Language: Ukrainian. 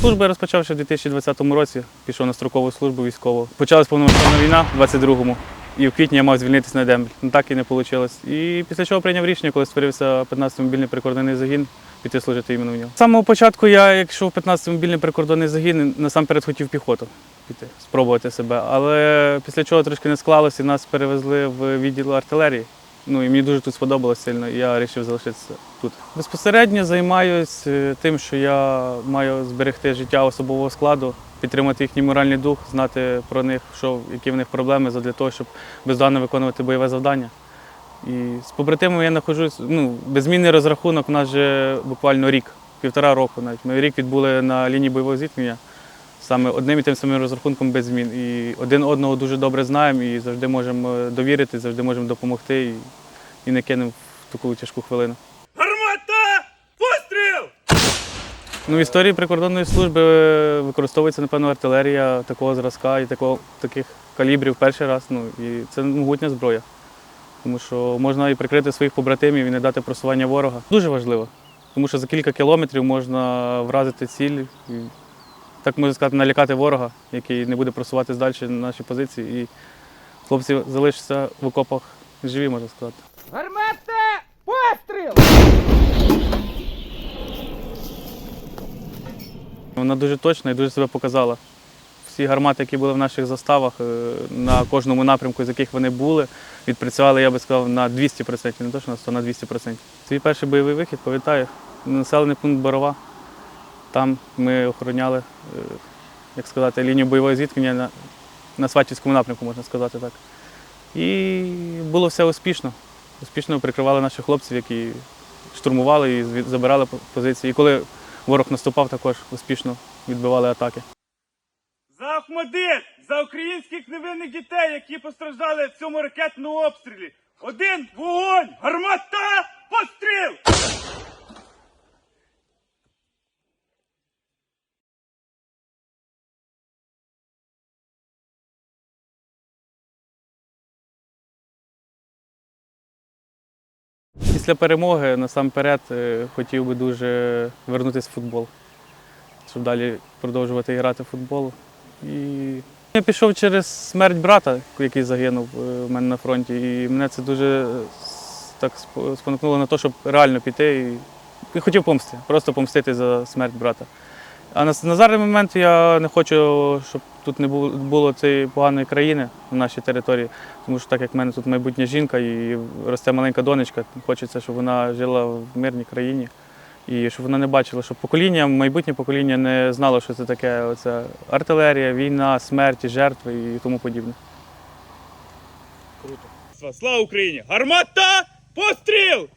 Службу я розпочав ще в 2020 році, пішов на строкову службу військову. Почалась повномасштабна війна в 22-му, і в квітні я мав звільнитися на дембель. Ну так і не вийшло. І після чого прийняв рішення, коли створився 15-й мобільний прикордонний загін, піти служити іменно в нього. З самого початку я, якщо в 15-й мобільний прикордонний загін, насамперед хотів піхоту піти, спробувати себе. Але після чого трошки не склалося, і нас перевезли в відділ артилерії. Ну і мені дуже тут сподобалось сильно, і я вирішив залишитися тут. Безпосередньо займаюся тим, що я маю зберегти життя особового складу, підтримати їхній моральний дух, знати про них, що, які в них проблеми, для того, щоб бездоганно виконувати бойове завдання. І з побратимами я знаходжусь, ну, безмінний розрахунок у нас вже буквально рік, півтора року навіть. Ми рік відбули на лінії бойового зіткнення саме одним і тим самим розрахунком без змін. І один одного дуже добре знаємо і завжди можемо довірити, завжди можемо допомогти і, і не кинемо в таку тяжку хвилину. Гармата! Постріл! Ну, в історії прикордонної служби використовується, напевно, артилерія такого зразка і такого, таких калібрів перший раз. Ну, і це могутня зброя. Тому що можна і прикрити своїх побратимів і не дати просування ворога. Дуже важливо, тому що за кілька кілометрів можна вразити ціль і, так можна сказати, налякати ворога, який не буде просуватись далі на наші позиції. І хлопці залишаться в окопах живі, можна сказати. Гармата! Постріл! Вона дуже точна і дуже себе показала. Всі гармати, які були в наших заставах, е, на кожному напрямку, з яких вони були, відпрацювали, я би сказав, на 200%, не то, що на 100, на 200%. Свій перший бойовий вихід, пам'ятаю, населений пункт Борова. Там ми охороняли, е, як сказати, лінію бойового зіткнення на, на Сватівському напрямку, можна сказати так. І було все успішно. Успішно прикривали наших хлопців, які штурмували і забирали позиції. І коли ворог наступав, також успішно відбивали атаки. За Ахмадит! За українських невинних дітей, які постраждали в цьому ракетному обстрілі! Один вогонь! Гармата! Постріл! Після перемоги насамперед е, хотів би дуже вернутися в футбол, щоб далі продовжувати грати в футбол. І я пішов через смерть брата, який загинув у в мене на фронті, і мене це дуже е, так спонукнуло на те, щоб реально піти. І хотів помсти, просто помстити за смерть брата. А на, на зараз момент я не хочу, щоб тут не було, було цієї поганої країни на нашій території, тому що так як в мене тут майбутня жінка і росте маленька донечка, хочеться, щоб вона жила в мирній країні. І щоб вона не бачила, щоб покоління, майбутнє покоління не знало, що це таке. Оце артилерія, війна, смерті, жертви і тому подібне. Круто. Слава Україні! Гармата! Постріл!